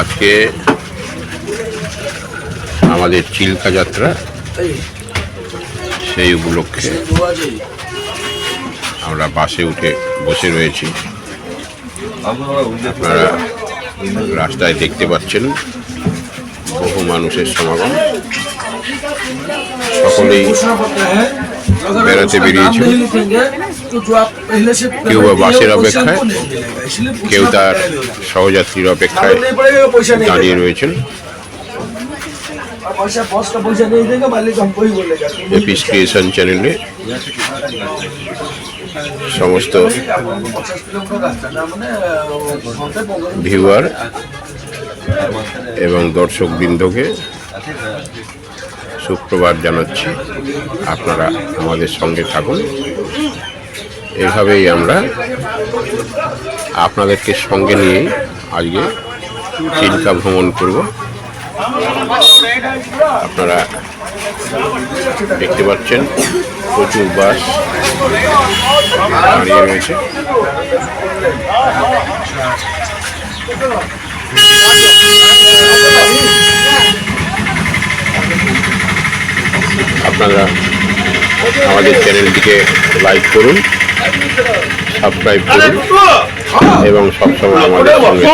আজকে আমাদের চিল্কা যাত্রা, সেই উপলক্ষে আমরা বাসে উঠে বসে রয়েছি। আপনারা রাস্তায় দেখতে পাচ্ছেন বহু মানুষের সমাগম। সকলেই বেড়াতে বেরিয়েছিল কেউ বা বাসের অপেক্ষায় কেউ তার সহযাত্রীর অপেক্ষায় দাঁড়িয়ে রয়েছেন। এপিস চ্যানেলে সমস্ত ভিউয়ার এবং দর্শক বৃন্দকে সুপ্রভাত জানাচ্ছি। আপনারা আমাদের সঙ্গে থাকুন। এভাবেই আমরা আপনাদেরকে সঙ্গে নিয়ে আজকে চিল্কা ভ্রমণ করব। আপনারা দেখতে পাচ্ছেন প্রচুর বাস দাঁড়িয়ে রয়েছে। আপনারা আমাদের চ্যানেলটিকে লাইক করুন। সাবস্ক্রাইব করুন এবং সবসময় আমাদের সঙ্গে